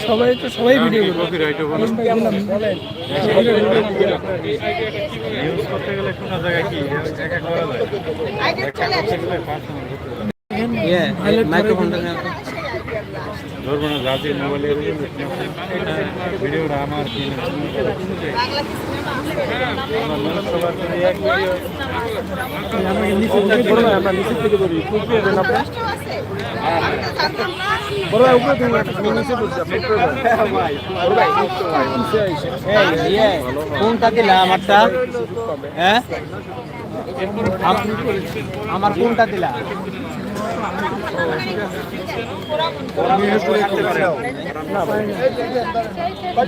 সবাই তো সবাই ভিডিও করা ধরবো না জাতির মোবাইলের ভিডিওটা আমার কি? না আমার নিচে থেকে বড় ভাই বড় ভাই উপরে দেন আমি নিচে ধরছি আপনি উপরে ভাই বড় ভাই নিচে আইসে এই ইয়ে কোনটা দিলা আমারটা? হ্যাঁ আমার কোনটা দিলা?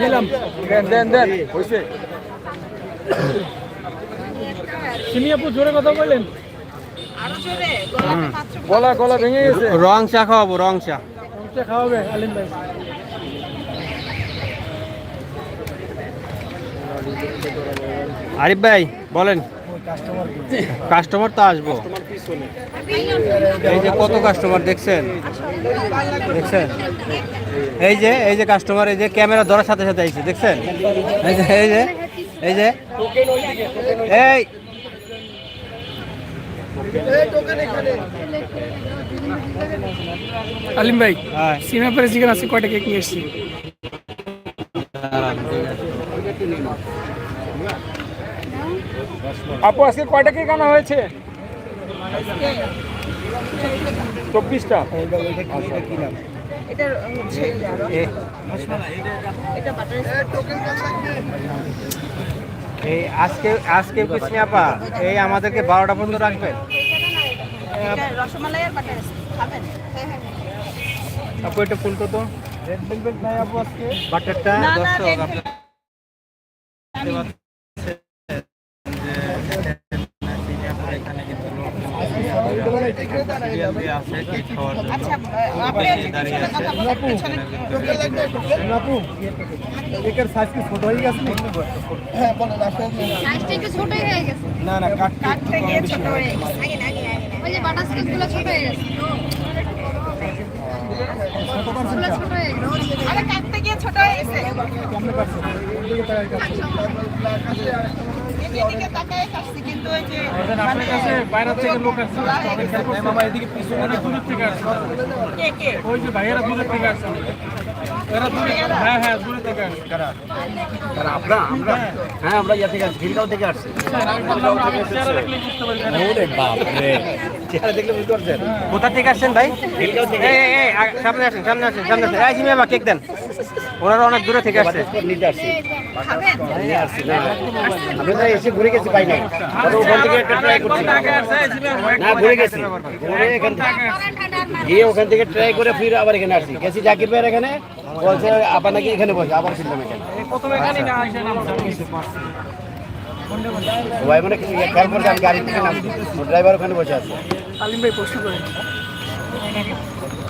দিলাম। দেন দেন দেন। হইছে। সিমি আপু জোরে কথা বলেন গলা গলা ভেঙে গেছে। রং চা খাওয়াবো রং চা। রংচা খাওয়াবে? আলিম ভাই। আরিফ ভাই বলেন। কাস্টমার তো আসব। এই যে কত কাস্টমার দেখছেন? দেখছেন? এই যে এই যে কাস্টমার এই যে ক্যামেরা ধরার সাথে সাথে আইছে দেখছেন? এই যে এই যে এই যে। এই আলিম ভাই হ্যাঁ। সিমা পরে চিকেন আছে কয়টা কেক নিয়ে এসেছি? আপু আজকে কয়টা কেক আনা হয়েছে? চব্বিশটা। হচ্ছে এটা। এই আজকে আজকে কিছু আপা এই আমাদেরকে বারোটা পর্যন্ত রাখবেন? এটা রসমালাই আর বাটার খাবেন? হ্যাঁ হ্যাঁ আপু এটা ফুল তো রেড ভেলভেট নাই আপু আজকে। বাটারটা? দশ না, দর্শক red আপনার দেখতে পাচ্ছেন যে চিনি আপুর এখানে কিন্তু লোক সিরিয়াল দিয়ে আছে কেক খাওয়ার জন্য আচ্ছা আপনি পাশে দাঁড়িয়ে আছে পেছনে আপু ছোট হয়ে গেছে। সাইজটা হয়ে গেছে না না কাট কাটতে গিয়ে ছোট হয়ে ছোট হয়ে গেছে ছোট কাটতে গিয়ে ছোট হয়ে গেছে এদিকে তাকায় কাটছি কিন্তু ওই যে আপনার কাছে বাইরে থেকে লোক আসছে মামা এদিকে পিছনে দূর থেকে আসছে। কে কে? ওই যে ভাইয়েরা দূরে থেকে আসছে। এরা দূরে হ্যাঁ হ্যাঁ দূরে থেকে আসছে। আমরা আমরা? হ্যাঁ। আমরা ইয়া থেকে আসছি খিলগাঁও থেকে আসছি। চেহারা দেখলে বুঝতে পারবেন চেহারা দেখলে বুঝতে পারছেন? কোথা থেকে আসছেন ভাই? সামনে আসেন সামনে আসেন সামনে আসেন। কেক দেন। ওনারা অনেক দূরে থেকে আসছে। আমরা তো ঘুরে গেছি ওখান থেকে ট্রাই করছি। না, ঘুরে গেছি। এখান থেকে গিয়ে ওখান থেকে ট্রাই করে ফিরে আবার এখানে আসছি। জাকির এখানে। বলছে এখানে আবার এখানে। মানে আমি গাড়ি ড্রাইভার ওখানে বসে আছে।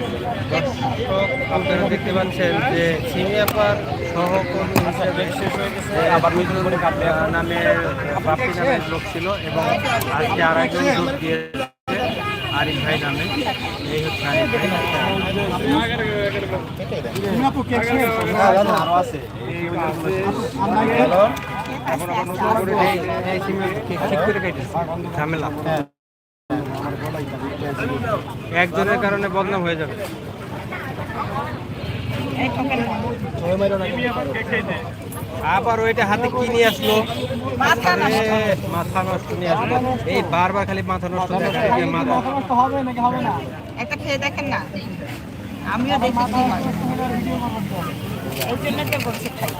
জানাও আপনারা দেখতে পাচ্ছেন যে সিমিয়াপার সহকর্মী হিসেবে আবার নামে বাপি নামের লোক ছিল এবং আজকে আর একজন যোগ দিয়েছে আরিফ ভাই নামে এই হচ্ছে আরিফ ভাই আছে ঠিক করে ঝামেলা একজনের কারণে বদনাম হয়ে যাবে। আবার ওইটা হাতে কি নিয়ে আসলো? মাথা নষ্ট। নিয়ে আসলো। এই বারবার খালি মাথা নষ্ট হবে নাকি হবে না? একটা খেয়ে দেখেন না। আমিও দেখেছি। এই জন্য তো বলছি খাই।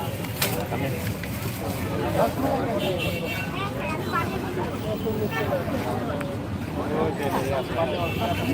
Oye, oye.